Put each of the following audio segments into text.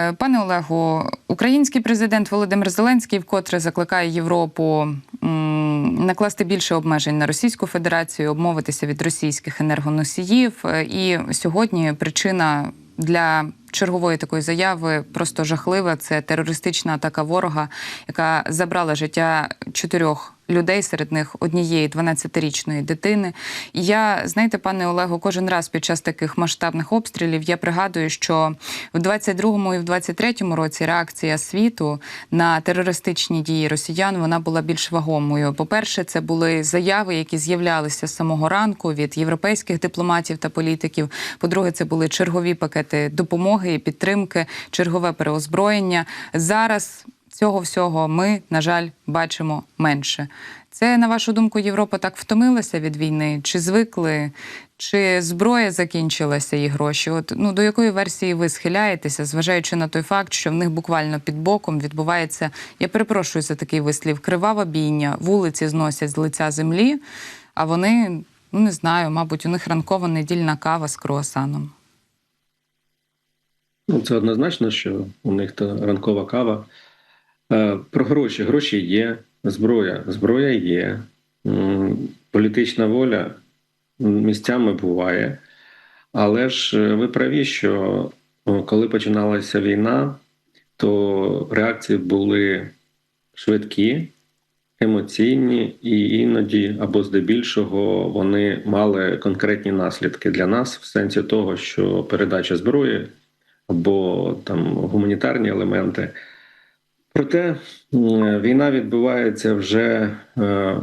Е, Пане Олегу, український президент Володимир Зеленський вкотре закликає Європу накласти більше обмежень на Російську Федерацію, обмовитися від російських енергоносіїв. Е, І сьогодні причина для чергової такої заяви просто жахлива. Це терористична атака ворога, яка забрала життя чотирьох людей, серед них однієї 12-річної дитини. Я, знаєте, пане Олегу, кожен раз під час таких масштабних обстрілів я пригадую, що в 22-му і в 23-му році реакція світу на терористичні дії росіян вона була більш вагомою. По-перше, це були заяви, які з'являлися з самого ранку від європейських дипломатів та політиків. По-друге, це були чергові пакети допомоги і підтримки, чергове переозброєння. Зараз цього всього ми, на жаль, бачимо менше. Це, на вашу думку, Європа так втомилася від війни? Чи звикли? Чи зброя закінчилася і гроші? От ну до якої версії ви схиляєтеся, зважаючи на той факт, що в них буквально під боком відбувається, я перепрошую за такий вислів, кривава бійня, вулиці зносять з лиця землі, а вони, ну не знаю, мабуть, у них ранкова недільна кава з круасаном. Ну, це однозначно, що у них то ранкова кава. Е, Про гроші. Гроші є, зброя. Зброя є, політична воля місцями буває. Але ж е, ви праві, що коли починалася війна, то реакції були швидкі, емоційні, і іноді або здебільшого вони мали конкретні наслідки для нас в сенсі того, що передача зброї або там гуманітарні елементи. Проте війна відбувається вже, е,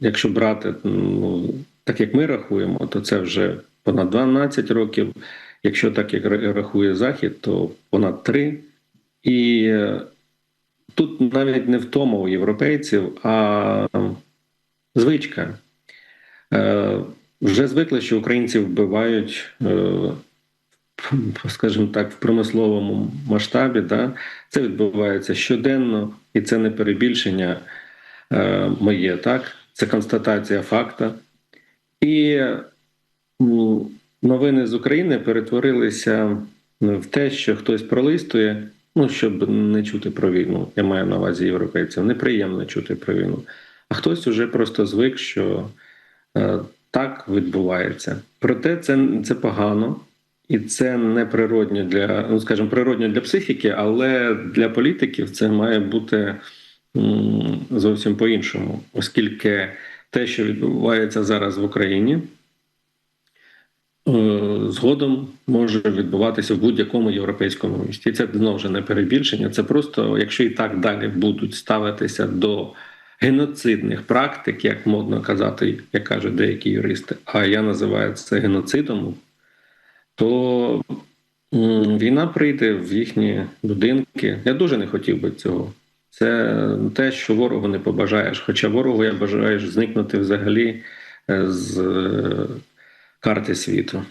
якщо брати, ну, так як ми рахуємо, то це вже понад 12 років. Якщо так як рахує Захід, то понад 3. І е, тут навіть не втома у європейців, а звичка. Е, Вже звикли, що українців вбивають скажімо так, в промисловому масштабі, да, це відбувається щоденно, і це не перебільшення е, моє, так, це констатація факта. І новини з України перетворилися в те, що хтось пролистує, ну, щоб не чути про війну. Я маю на увазі європейців, неприємно чути про війну. А хтось уже просто звик, що е, так відбувається. Проте це, це погано. І це не природньо для, ну скажімо, природньо для психіки, але для політиків це має бути зовсім по-іншому, оскільки те, що відбувається зараз в Україні, е, згодом може відбуватися в будь-якому європейському місті. І це знову ж не перебільшення. Це просто, якщо і так далі будуть ставитися до геноцидних практик, як модно казати, як кажуть деякі юристи, а я називаю це геноцидом то війна прийде в їхні будинки. Я дуже не хотів би цього. Це те, що ворогу не побажаєш. Хоча ворогу я бажаю зникнути взагалі е, з е, карти світу.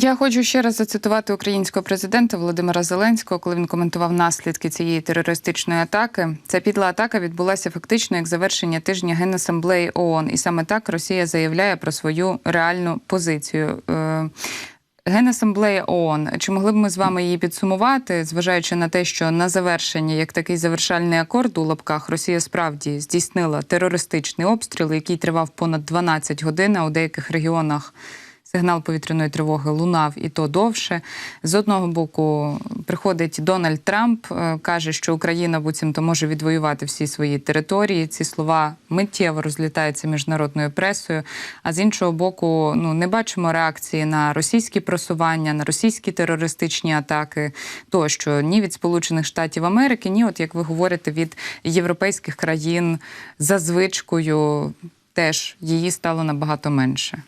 Я хочу ще раз зацитувати українського президента Володимира Зеленського, коли він коментував наслідки цієї терористичної атаки. Ця підла атака відбулася фактично як завершення тижня Генасамблеї ООН. І саме так Росія заявляє про свою реальну позицію. Е, Генасамблея ООН. Чи могли б ми з вами її підсумувати, зважаючи на те, що на завершення, як такий завершальний акорд у лапках, Росія справді здійснила терористичний обстріл, який тривав понад 12 годин, а у деяких регіонах сигнал повітряної тривоги лунав і то довше. З одного боку, приходить Дональд Трамп, е, каже, що Україна буцімто може відвоювати всі свої території. Ці слова миттєво розлітаються міжнародною пресою. А з іншого боку, ну не бачимо реакції на російські просування, на російські терористичні атаки, тощо ні від Сполучених Штатів Америки, ні, от як ви говорите, від європейських країн за звичкою теж її стало набагато менше.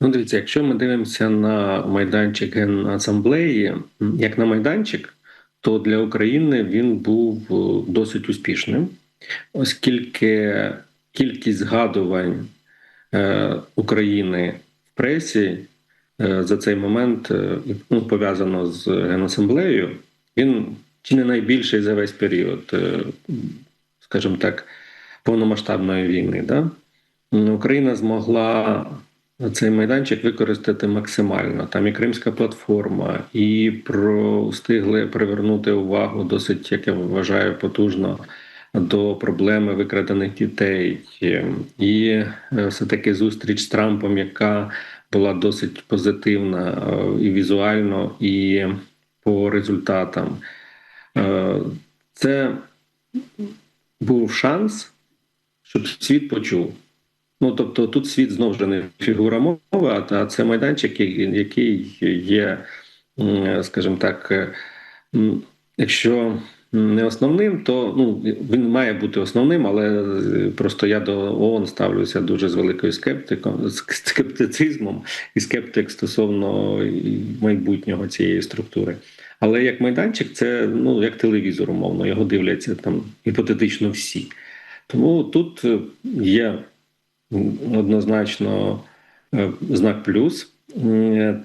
Ну, дивіться, якщо ми дивимося на майданчик Генасамблеї, як на майданчик, то для України він був е, досить успішним, оскільки кількість згадувань е, України в пресі е, за цей момент ну, пов'язано з Генасамблеєю, він чи не найбільший за весь період, скажімо так, повномасштабної війни. Да? Україна змогла цей майданчик використати максимально. Там і Кримська платформа, і про встигли привернути увагу досить, як я вважаю, потужно до проблеми викрадених дітей, і е, все таки зустріч з Трампом, яка була досить позитивна е, і візуально, і по результатам. Е, Це був шанс, щоб світ почув. Ну тобто, тут світ знову ж не фігура мови, а це майданчик, який є, скажімо так, е, якщо не основним, то ну він має бути основним, але просто я до ООН ставлюся дуже з великою скептиком, скептицизмом і скептик стосовно майбутнього цієї структури. Але як майданчик, це ну як телевізор, умовно, його дивляться там гіпотетично всі. Тому тут є однозначно е, знак плюс.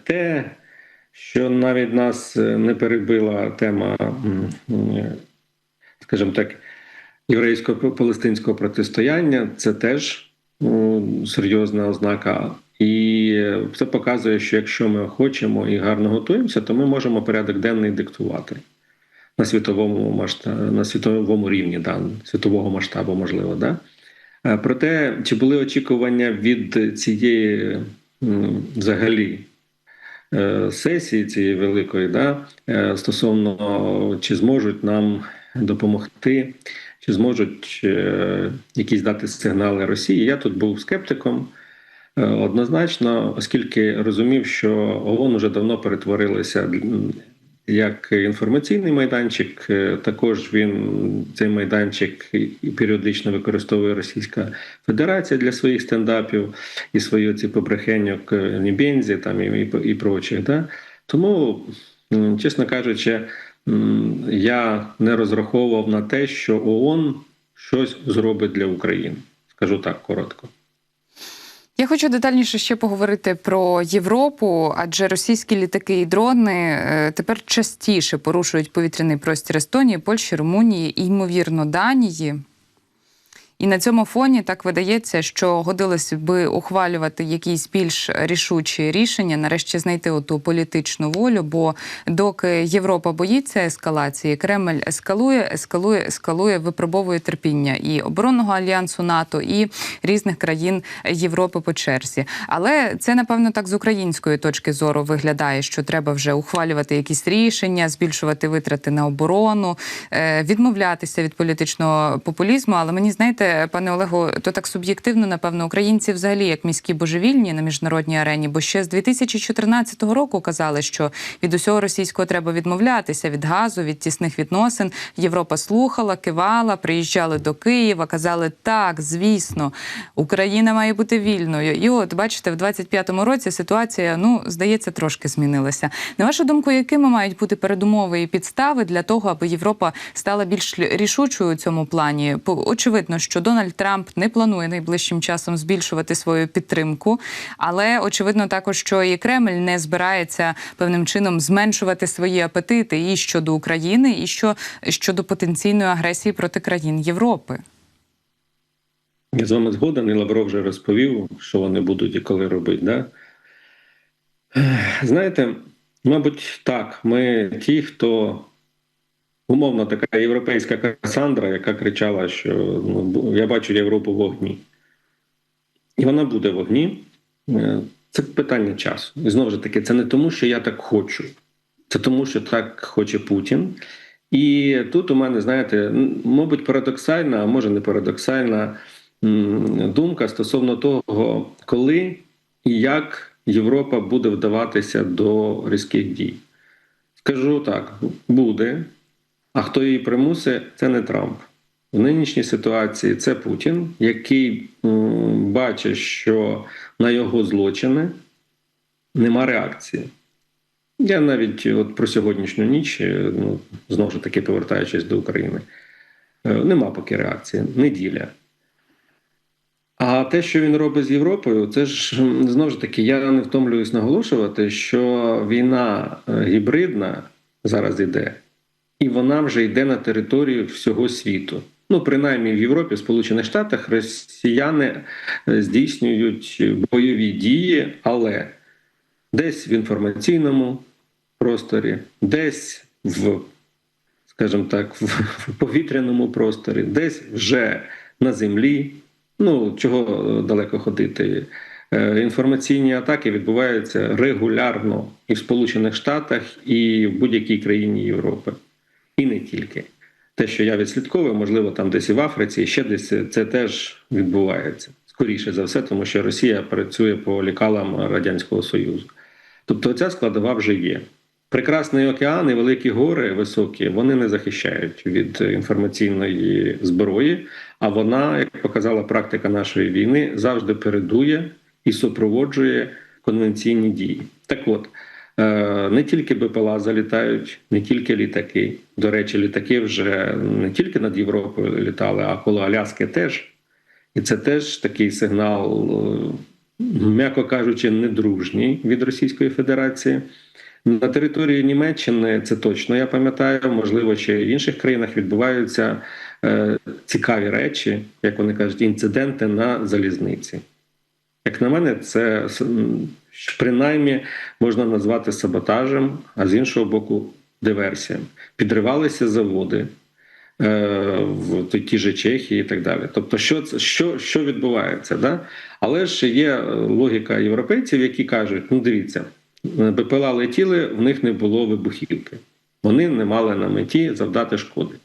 Те, що навіть нас не перебила тема, скажімо так, єврейсько-палестинського протистояння, це теж серйозна ознака. І це показує, що якщо ми хочемо і гарно готуємося, то ми можемо порядок денний диктувати на світовому масштабі, на світовому рівні, да, світового масштабу, можливо, да. Проте, чи були очікування від цієї взагалі е, сесії цієї великої, да, е, стосовно чи зможуть нам допомогти, чи зможуть е, якісь дати сигнали Росії? Я тут був скептиком. Однозначно, оскільки розумів, що ООН вже давно перетворилися як інформаційний майданчик, е, також він цей майданчик періодично використовує Російська Федерація для своїх стендапів і свої ці побрехеньок Нібензі там і, і, і прочих. Да? Тому, чесно кажучи, я не розраховував на те, що ООН щось зробить для України. Скажу так коротко. Я хочу детальніше ще поговорити про Європу, адже російські літаки і дрони е, тепер частіше порушують повітряний простір Естонії, Польщі, Румунії і ймовірно Данії. І на цьому фоні так видається, що годилось би ухвалювати якісь більш рішучі рішення, нарешті знайти оту політичну волю. Бо доки Європа боїться ескалації, Кремль ескалує, ескалує, ескалує, випробовує терпіння і оборонного альянсу НАТО, і різних країн Європи по черзі. Але це напевно так з української точки зору виглядає, що треба вже ухвалювати якісь рішення, збільшувати витрати на оборону, е, відмовлятися від політичного популізму. Але мені знаєте пане Олегу, то так суб'єктивно, напевно, українці взагалі як міські божевільні на міжнародній арені, бо ще з 2014 року казали, що від усього російського треба відмовлятися від газу, від тісних відносин. Європа слухала, кивала, приїжджали до Києва, казали так, звісно, Україна має бути вільною. І от бачите, в 25-му році ситуація ну здається трошки змінилася. На вашу думку, якими мають бути передумови і підстави для того, аби Європа стала більш рішучою у цьому плані? Очевидно, що Дональд Трамп не планує найближчим часом збільшувати свою підтримку, але очевидно також, що і Кремль не збирається певним чином зменшувати свої апетити і щодо України, і що щодо потенційної агресії проти країн Європи. Я з вами згоден, і Лавров вже розповів, що вони будуть і коли робити. Да? Знаєте, мабуть, так, ми ті, хто умовно така європейська Касандра, яка кричала, що ну, я бачу Європу в вогні. І вона буде в вогні. Е, це питання часу. І знову ж таки, це не тому, що я так хочу, це тому, що так хоче Путін. І тут у мене, знаєте, мабуть, парадоксальна, а може не парадоксальна думка стосовно того, коли і як Європа буде вдаватися до різких дій. Скажу так: буде, а хто її примусить, це не Трамп. В нинішній ситуації це Путін, який бачить, що на його злочини нема реакції. Я навіть от про сьогоднішню ніч, е, ну, знову ж таки повертаючись до України, е, нема поки реакції, неділя. А те, що він робить з Європою, це ж знову ж таки, я не втомлююсь наголошувати, що війна е, гібридна зараз йде і вона вже йде на територію всього світу. Ну, принаймні в Європі, в Сполучених Штатах, росіяни е, здійснюють бойові дії, але десь в інформаційному просторі, десь в, скажімо так, в повітряному просторі, десь вже на землі. Ну, чого далеко ходити. Е, Інформаційні атаки відбуваються регулярно і в Сполучених Штатах, і в будь-якій країні Європи. І не тільки. Те, що я відслідковую, можливо, там десь і в Африці, і ще десь це теж відбувається. Скоріше за все, тому що Росія працює по лікалам Радянського Союзу. Тобто ця складова вже є. Прекрасний океан і великі гори високі, вони не захищають від інформаційної зброї, а вона, як показала практика нашої війни, завжди передує і супроводжує конвенційні дії. Так от, не тільки БПЛА залітають, не тільки літаки. До речі, літаки вже не тільки над Європою літали, а коло Аляски теж. І це теж такий сигнал, е, м'яко кажучи, недружній від Російської Федерації. На території Німеччини це точно я пам'ятаю, можливо, ще в інших країнах відбуваються е, цікаві речі, як вони кажуть, інциденти на залізниці. Як на мене, це принаймні можна назвати саботажем, а з іншого боку, диверсією. Підривалися заводи е, в ті- же Чехії і так далі. Тобто, що, що, що відбувається? Да? Але ж є е, логіка європейців, які кажуть: ну дивіться, е, БПЛА летіли, в них не було вибухівки. Вони не мали на меті завдати шкоди.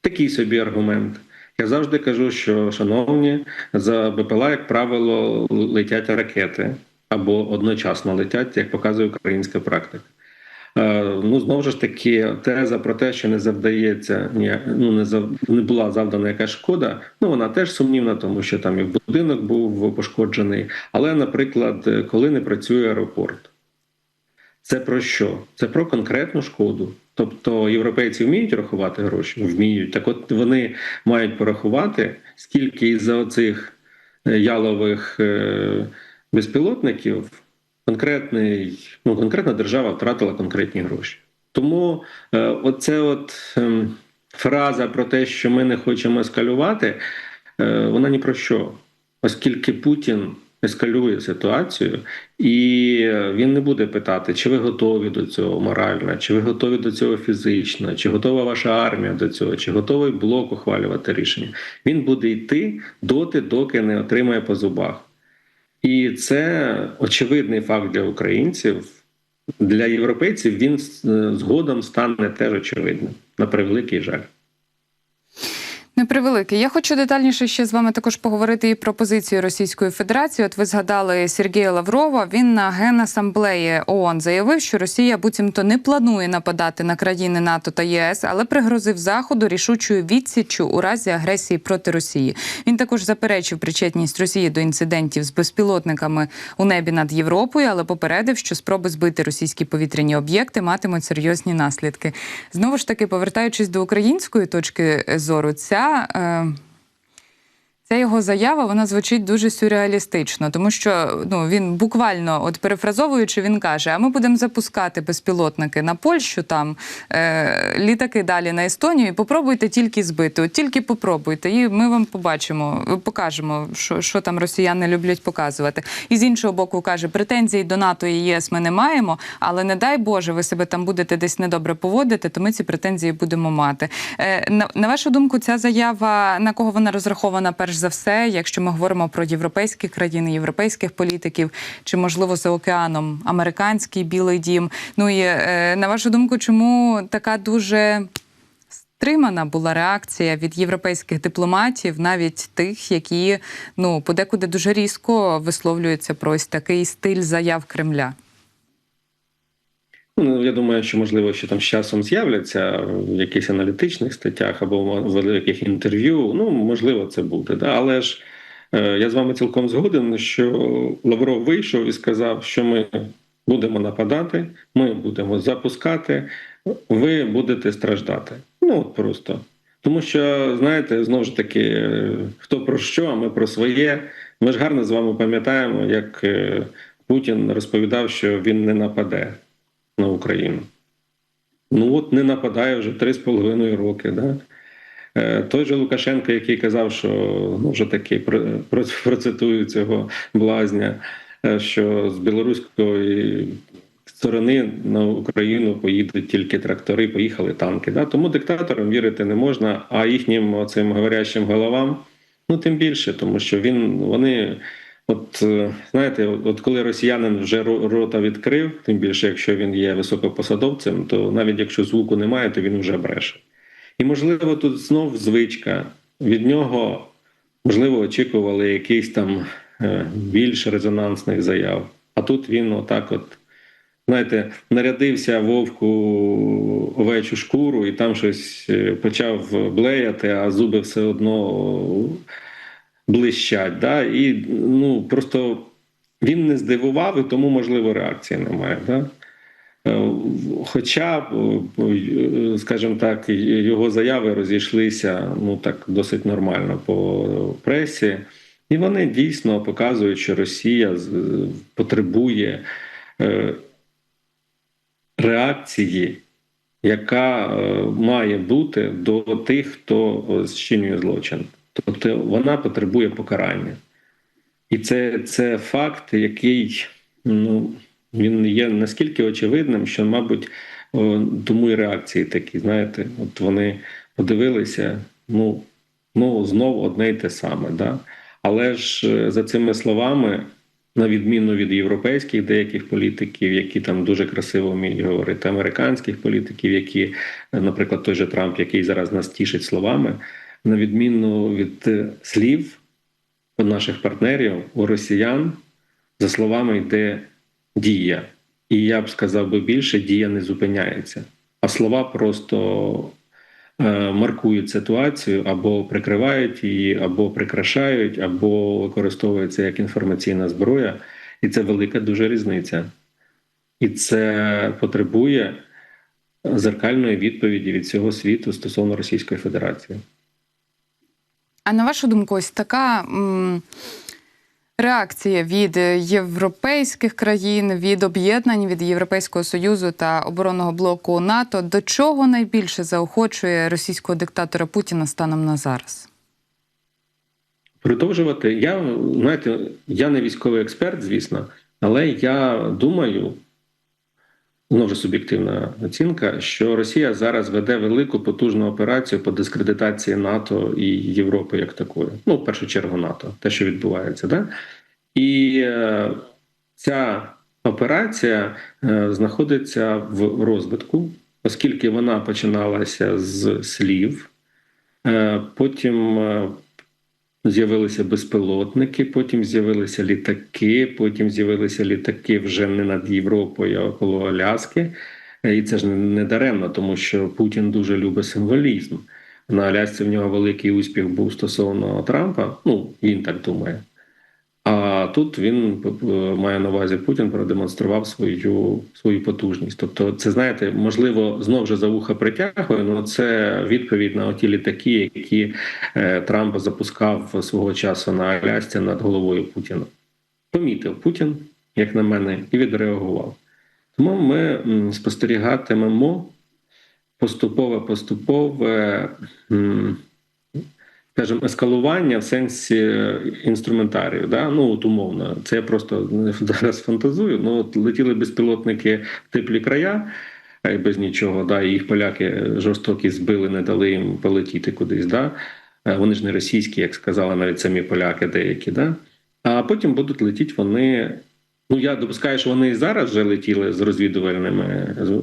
Такий собі аргумент. Я завжди кажу, що, шановні, за БПЛА, як правило, летять ракети або одночасно летять, як показує українська практика. Е, Ну, знову ж таки, теза про те, що не завдається, ні, ну не зав, не була завдана якась шкода. Ну вона теж сумнівна, тому що там і будинок був пошкоджений. Але, наприклад, коли не працює аеропорт, це про що? Це про конкретну шкоду. Тобто європейці вміють рахувати гроші? Вміють. Так от вони мають порахувати, скільки із-за оцих е, ялових е, безпілотників конкретний, ну, конкретна держава втратила конкретні гроші. Тому е, оце от е, фраза про те, що ми не хочемо ескалювати, вона ні про що, оскільки Путін ескалює ситуацію, і він не буде питати, чи ви готові до цього морально, чи ви готові до цього фізично, чи готова ваша армія до цього, чи готовий блок ухвалювати рішення. Він буде йти доти, доки не отримає по зубах. І це очевидний факт для українців. Для європейців він е, згодом стане теж очевидним на превеликий жаль. Непревеликий. Я хочу детальніше ще з вами також поговорити і про позицію Російської Федерації. От ви згадали Сергія Лаврова. Він на генасамблеї ООН заявив, що Росія буцімто не планує нападати на країни НАТО та ЄС, але пригрозив Заходу рішучою відсіччю у разі агресії проти Росії. Він також заперечив причетність Росії до інцидентів з безпілотниками у небі над Європою, але попередив, що спроби збити російські повітряні об'єкти матимуть серйозні наслідки. Знову ж таки, повертаючись до української точки зору, ця. Е, Ця його заява вона звучить дуже сюрреалістично, тому що ну він буквально, от перефразовуючи, він каже: а ми будемо запускати безпілотники на Польщу, там е, літаки далі на Естонію. Попробуйте тільки збити. От тільки попробуйте, і ми вам побачимо, покажемо, що, що там росіяни люблять показувати. І з іншого боку, каже, претензій до НАТО і ЄС ми не маємо, але не дай Боже, ви себе там будете десь недобре поводити, то ми ці претензії будемо мати. Е, на, на вашу думку, ця заява на кого вона розрахована перш за все, якщо ми говоримо про європейські країни, європейських політиків, чи можливо за океаном американський білий дім? Ну і е, на вашу думку, чому така дуже стримана була реакція від європейських дипломатів, навіть тих, які ну подекуди дуже різко висловлюються про ось такий стиль заяв Кремля? Ну, я думаю, що можливо, що там з часом з'являться в якихось аналітичних статтях або в великих інтерв'ю. Ну, можливо, це буде. Да? Але ж е, я з вами цілком згоден, що Лавров вийшов і сказав, що ми будемо нападати, ми будемо запускати, ви будете страждати. Ну, от просто. Тому що, знаєте, знову ж таки, хто про що, а ми про своє. Ми ж гарно з вами пам'ятаємо, як е, Путін розповідав, що він не нападе на Україну. Ну от не нападає вже три з половиною роки. Да? Е, Той же Лукашенко, який казав, що ну вже таки про- про- процитую цього блазня, е, що з білоруської сторони на Україну поїдуть тільки трактори, поїхали танки. Да? Тому диктаторам вірити не можна, а їхнім цим говорящим головам, ну тим більше, тому що він вони. От е, знаєте, от коли росіянин вже рота відкрив, тим більше, якщо він є високопосадовцем, то навіть якщо звуку немає, то він вже бреше. І можливо, тут знов звичка. Від нього можливо очікували якихось там е, більш резонансних заяв. А тут він отак, от, знаєте, нарядився вовку овечу шкуру і там щось е, почав блеяти, а зуби все одно блищать. Да? І ну, просто він не здивував, і тому, можливо, реакції немає. Да? Е, Хоча, е, скажімо так, його заяви розійшлися ну так досить нормально по пресі, і вони дійсно показують, що Росія потребує е, реакції, яка має бути до тих, хто зчинює злочин. Тобто вона потребує покарання. І це, це факт, який ну, він є наскільки очевидним, що, мабуть, о, тому і реакції такі, знаєте, от вони подивилися, ну, ну знов одне й те саме. Да? Але ж е, за цими словами, на відміну від європейських деяких політиків, які там дуже красиво вміють говорити, американських політиків, які, наприклад, той же Трамп, який зараз нас тішить словами, на відміну від е, слів у наших партнерів, у росіян, за словами йде дія. І я б сказав би більше, дія не зупиняється. А слова просто е, маркують ситуацію або прикривають її, або прикрашають, або використовуються як інформаційна зброя. І це велика дуже різниця. І це потребує зеркальної відповіді від цього світу стосовно Російської Федерації. А на вашу думку, ось така м, реакція від європейських країн, від об'єднань, від Європейського союзу та оборонного блоку НАТО до чого найбільше заохочує російського диктатора Путіна станом на зараз? Продовжувати. Я знаєте, я не військовий експерт, звісно, але я думаю, знову ж суб'єктивна оцінка, що Росія зараз веде велику потужну операцію по дискредитації НАТО і Європи як такої. Ну, в першу чергу, НАТО, те, що відбувається, да? І е, ця операція е, знаходиться в розвитку, оскільки вона починалася з слів, е, потім. З'явилися безпілотники, потім з'явилися літаки, потім з'явилися літаки вже не над Європою, а около Аляски. Е, І це ж не даремно, тому що Путін дуже любить символізм. На Алясці в нього великий успіх був стосовно Трампа. Ну, він так думає. А тут він е, має на увазі Путін продемонстрував свою свою потужність. Тобто, це знаєте, можливо, знов же за вуха притягує, але це відповідь на ті літаки, які е, Трамп запускав свого часу на Алясці над головою Путіна. Помітив Путін, як на мене, і відреагував. Тому ми спостерігатимемо поступове поступове. Скажімо, ескалування в сенсі е, інструментарію. Да? Ну, от умовно, це я просто зараз фантазую. Ну, от летіли безпілотники в теплі края. й Без нічого, да, і їх поляки жорстокі збили, не дали їм полетіти кудись. Да? Е, Вони ж не російські, як сказали навіть самі поляки деякі. Да? А потім будуть летіти вони. Ну, я допускаю, що вони і зараз вже летіли з розвідувальними з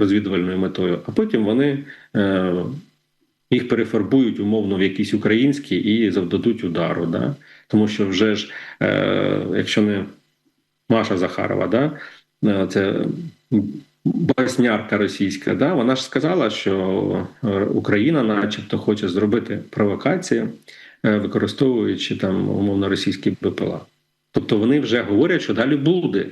розвідувальною метою, а потім вони е, їх перефарбують умовно в якісь українські і завдадуть удару. Да? Тому що вже ж, е, якщо не Маша Захарова, да? е, це баснярка російська, да? вона ж сказала, що е, Україна, начебто, хоче зробити провокацію, е, використовуючи там умовно російські БПЛА. Тобто вони вже говорять, що далі буде.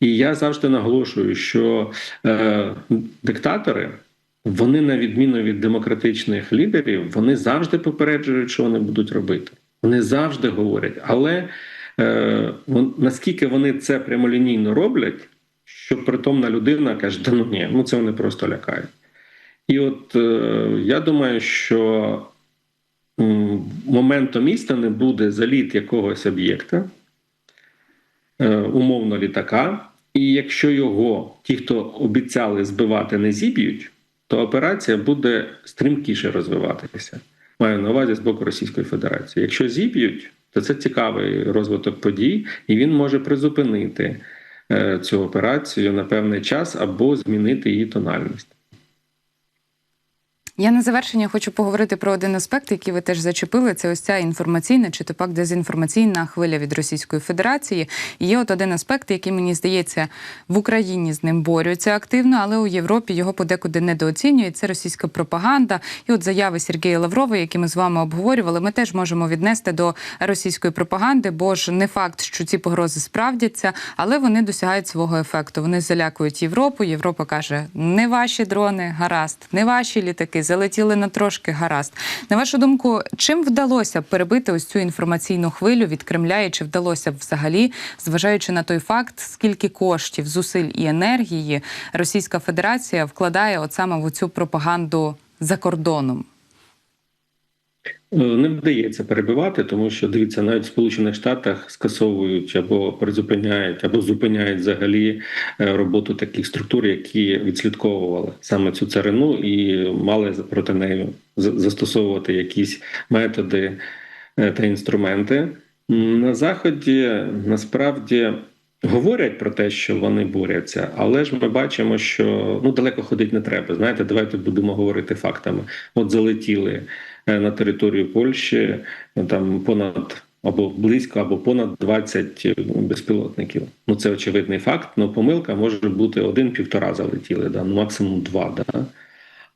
І я завжди наголошую, що е, диктатори. Вони, на відміну від демократичних лідерів, вони завжди попереджують, що вони будуть робити. Вони завжди говорять. Але е, вон, наскільки вони це прямолінійно роблять, що притомна людина каже, да ну ні, ну це вони просто лякають. І от е, я думаю, що м, моментом істини буде заліт якогось об'єкта, е, умовно літака, і якщо його ті, хто обіцяли збивати, не зіб'ють, то операція буде стрімкіше розвиватися. Маю на увазі з боку Російської Федерації. Якщо зіб'ють, то це цікавий розвиток подій, і він може призупинити е, цю операцію на певний час або змінити її тональність. Я на завершення хочу поговорити про один аспект, який ви теж зачепили. Це ось ця інформаційна чи то пак дезінформаційна хвиля від Російської Федерації. І є от один аспект, який мені здається в Україні з ним борються активно, але у Європі його подекуди недооцінюють. Це російська пропаганда. І от заяви Сергія Лаврова, які ми з вами обговорювали, ми теж можемо віднести до російської пропаганди, бо ж не факт, що ці погрози справдяться, але вони досягають свого ефекту. Вони залякують Європу. Європа каже: не ваші дрони, гаразд, не ваші літаки залетіли на трошки гаразд. На вашу думку, чим вдалося перебити ось цю інформаційну хвилю від Кремля, і чи вдалося взагалі, зважаючи на той факт, скільки коштів, зусиль і енергії Російська Федерація вкладає от саме в цю пропаганду за кордоном? Е, Не вдається перебивати, тому що дивіться, навіть в Сполучених Штатах скасовують або призупиняють, або зупиняють взагалі е, роботу таких структур, які відслідковували саме цю царину і мали проти неї застосовувати якісь методи е, та інструменти. На заході насправді. Говорять про те, що вони борються, але ж ми бачимо, що ну далеко ходити не треба. Знаєте, давайте будемо говорити фактами. От залетіли на територію Польщі ну, там понад або близько, або понад 20 безпілотників. Ну це очевидний факт. Ну помилка може бути один-півтора залетіли, да, ну максимум два. Да.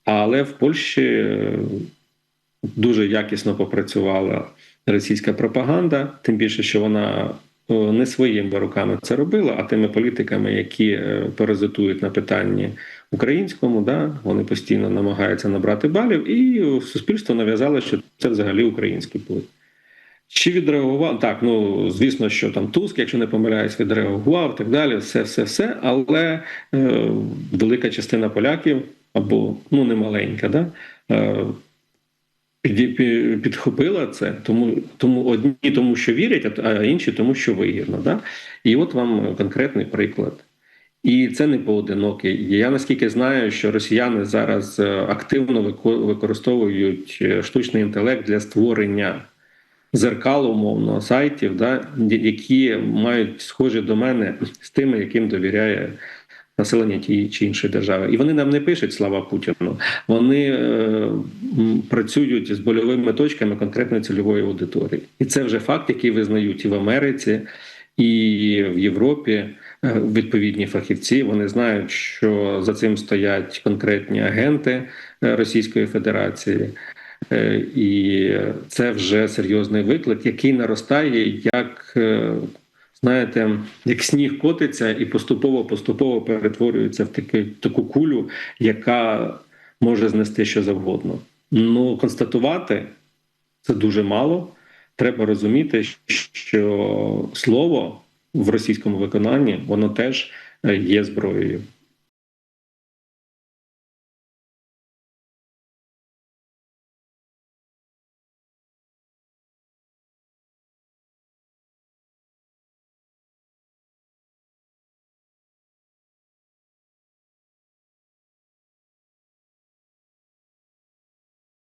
Але в Польщі е, дуже якісно попрацювала російська пропаганда, тим більше, що вона е, не своїми руками це робила, а тими політиками, які е, паразитують на питанні українському, да, вони постійно намагаються набрати балів, і суспільство нав'язало, що це взагалі український путь. Чи відреагував так? Ну звісно, що там Туск, якщо не помиляюсь, відреагував так далі, все, все, все. Але е, велика частина поляків або ну не маленька, да, е, підхопила це, тому тому одні тому, що вірять, а інші тому, що вигідно. Да? І от вам конкретний приклад. І це не поодинокий. Я наскільки знаю, що росіяни зараз е, активно використовують е, штучний інтелект для створення зеркал, умовно, сайтів, да, які мають схожі до мене з тими, яким довіряє населення тієї чи іншої держави. І вони нам не пишуть слава Путіну. Вони е, працюють з больовими точками конкретної цільової аудиторії. І це вже факт, який визнають і в Америці, і в Європі е, відповідні фахівці. Вони знають, що за цим стоять конкретні агенти е, Російської Федерації. Е, І це вже серйозний виклик, який наростає як знаєте, як сніг котиться і поступово поступово перетворюється в таки, таку кулю, яка може знести що завгодно. Ну констатувати це дуже мало. Треба розуміти, що слово в російському виконанні воно теж е, є зброєю.